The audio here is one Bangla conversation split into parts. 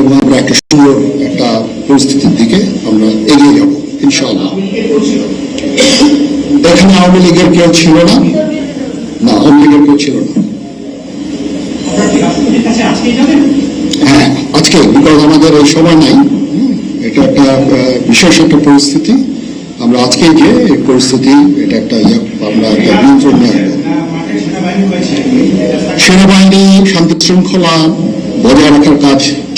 এবং আমরা একটা সুন্দর একটা পরিস্থিতির দিকে আমরা এগিয়ে যাব ইনশাআল্লাহ। এখানে আওয়ামী লীগের কেউ ছিল না? না আওয়ামী লীগের কেউ ছিল না। হ্যাঁ আজকে বিকজ আমাদের এই সময় নাই। এটা একটা বিশেষ একটা পরিস্থিতি। আমরা আজকে যে পরিস্থিতি এটা একটা ইয়ে, আমরা একটা নিয়ন্ত্রণ নিয়ে আসব। সেনাবাহিনী শান্তি শৃঙ্খলা বজায় রাখার কাজ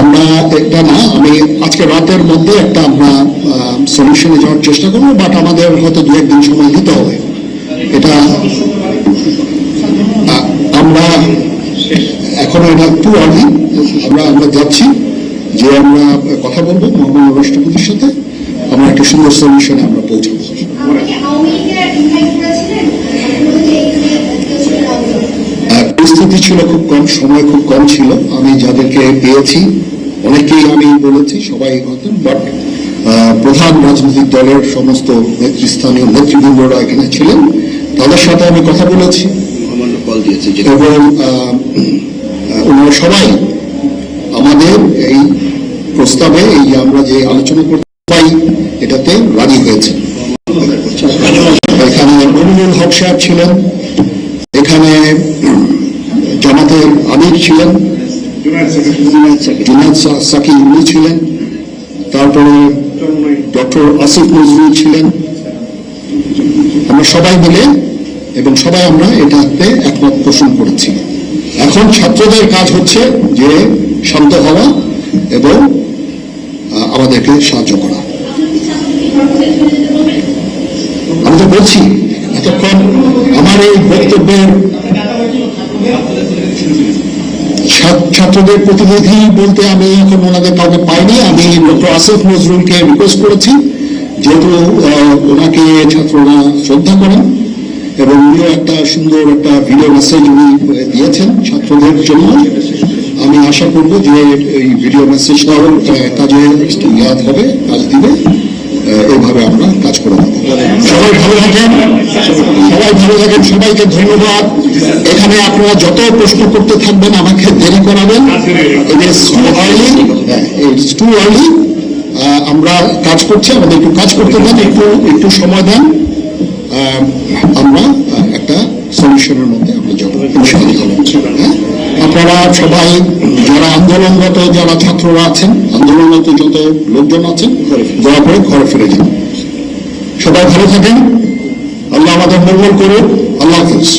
আমরা একটা না, আমি আজকে রাতের মধ্যে একটা আমরা সলিউশনে যাওয়ার চেষ্টা করব বাট আমাদের হয়তো দু একদিন সময় দিতে হবে। এটা আমরা এখনও এটা একটু আর্লি আমরা আমরা যাচ্ছি, যে আমরা কথা বলব মহামান্য রাষ্ট্রপতির সাথে, আমরা একটা সুন্দর সলিউশনে আমরা পৌঁছাবো। আহ, পরিস্থিতি ছিল খুব কম সময় খুব কম ছিল। আমি যাদেরকে পেয়েছি অনেকেই আমি বলেছি সবাই হতেন বাট প্রধান রাজনৈতিক দলের সমস্ত নেতৃস্থানীয় নেতৃবৃন্দরা এখানে ছিলেন। তাদের সাথে আমি কথা বলেছি। এবং ওনারা সবাই আমাদের এই প্রস্তাবে এই আমরা যে আলোচনা করতে সবাই এটাতে রাজি হয়েছে। এখানে মমিনুল হক সাহেব ছিলেন এখানে উম, জামাতের আমির ছিলেন। জুনায়দ সাকি উনি ছিলেন। তারপরে ডক্টর আসিফ নজরুল ছিলেন। আমরা সবাই মিলে এবং সবাই আমরা এটাতে একমত পোষণ করেছি। এখন ছাত্রদের কাজ হচ্ছে যে শান্ত হওয়া এবং আমাদেরকে সাহায্য করা। আমি তো বলছি, এতক্ষণ আমার এই বক্তব্যের ছাত্রদের প্রতিনিধি বলতে আমি এখন ওনাদের কাউকে পাইনি। আমি ডক্টর আসিফ নজরুলকে রিকোয়েস্ট করেছি, যেহেতু ওনাকে ছাত্ররা শ্রদ্ধা করেন এবং উনিও একটা সুন্দর একটা ভিডিও মেসেজ উনি দিয়েছেন ছাত্রদের জন্য। আমি আশা করব যে এই ভিডিও মেসেজটাও কাজে ইয়াদ হবে, কাজ দিবে। এইভাবে আমরা কাজ করে সবাই ভালো থাকেন। সবাই ভালো থাকেন, সবাইকে ধন্যবাদ। এখানে আপনারা যত প্রশ্ন করতে থাকবেন, আমাকে দেরি করাবেন। আমরা কাজ করছি, আমাদের একটু কাজ করতে দেন, একটু একটু সময় দেন। আমরা একটা সলিউশনের মধ্যে আমরা যাব। হ্যাঁ? আপনারা সবাই, যারা আন্দোলনরত, যারা ছাত্ররা আছেন, আন্দোলনরত যত লোকজন আছেন, দয়া করে ঘরে ফিরে যান। সবাই ভালো থাকেন। আল্লাহ আমাদের মঙ্গল করুন আল্লাহ হাফিজ।